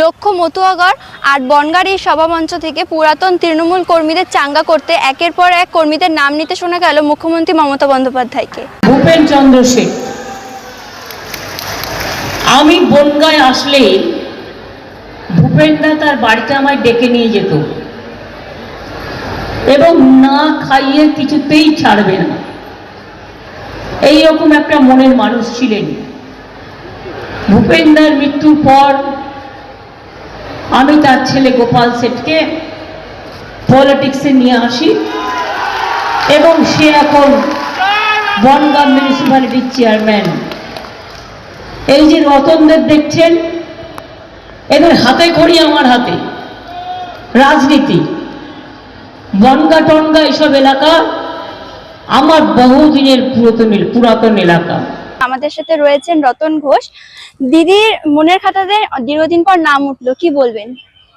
লক্ষ্য মতুয়াগড় আর বনগাড়ি সভামঞ্চ থেকে পুরাতন তৃণমূল কর্মীদের চাঙ্গা করতে একের পর এক কর্মীদের নাম নিতে শোনা গেল মুখ্যমন্ত্রী মমতা বন্দ্যোপাধ্যায়কে। ভূপেন চন্দ্র সেন আমি বনগায় আসলে ভূপেনদা তার বাড়িতে আমায় ডেকে নিয়ে যেত। এবং না খাইয়ে কিছুতেই ছাড়বে না। এই রকম একটা মনের মানুষ ছিলেন। ভূপেনদার মৃত্যুর পর ছেলে গোপাল সেটকে পলিটিক্সে নিয়ে আসি। এবং সে এখন বনগাঁ মিউনিসিপ্যালিটির চেয়ারম্যান এই যে রতনদের দেখছেন, এদের হাতে খড়ি আমার হাতে। রাজনীতি। বনগা, টনগা এসব এলাকা আমার বহুদিনের পুরাতন পুরাতন এলাকা। আমাদের সাথে রয়েছেন রতন ঘোষ। দিদির মনের খাতাতে দীর্ঘদিন পর নাম উঠল, কি বলবেন?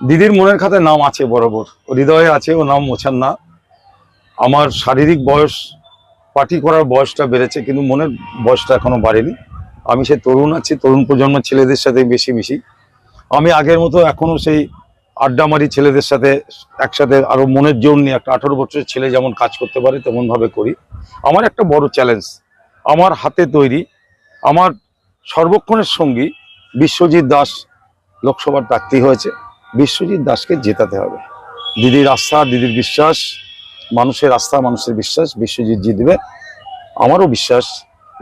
দিদির মনের খাতায় নাম আছে বরাবর। হৃদয়ে আছে, ও নাম মোছার না। আমার শারীরিক বয়স, পার্টি করার বয়সটা বেড়েছে, কিন্তু মনের বয়সটা এখনও বাড়েনি। আমি সেই তরুণ আছি, তরুণ প্রজন্মের ছেলেদের সাথে বেশি মিশি। আমি আগের মতো এখনও সেই আড্ডামারি ছেলেদের সাথে একসাথে আরও মনের জোর নিয়ে একটা আঠারো বছরের ছেলে যেমন কাজ করতে পারে তেমন ভাবে করি। আমার একটা বড় চ্যালেঞ্জ আমার হাতে তৈরি, আমার সর্বক্ষণের সঙ্গী বিশ্বজিৎ দাস লোকসভার প্রার্থী হয়েছে। বিশ্বজিৎ দাসকে জেতাতে হবে। দিদির আস্থা, দিদির বিশ্বাস, মানুষের আস্থা, মানুষের বিশ্বাস বিশ্বজিৎ জিতবে। আমারও বিশ্বাস,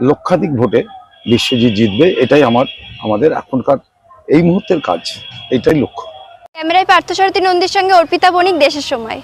লক্ষাধিক ভোটে বিশ্বজিৎ জিতবে, এটাই আমার, আমাদের এখনকার এই মুহূর্তের কাজ, এটাই লক্ষ্য। ক্যামেরায় পার্থসারথী নন্দীর সঙ্গে অর্পিতা বণিক দেশের সময়।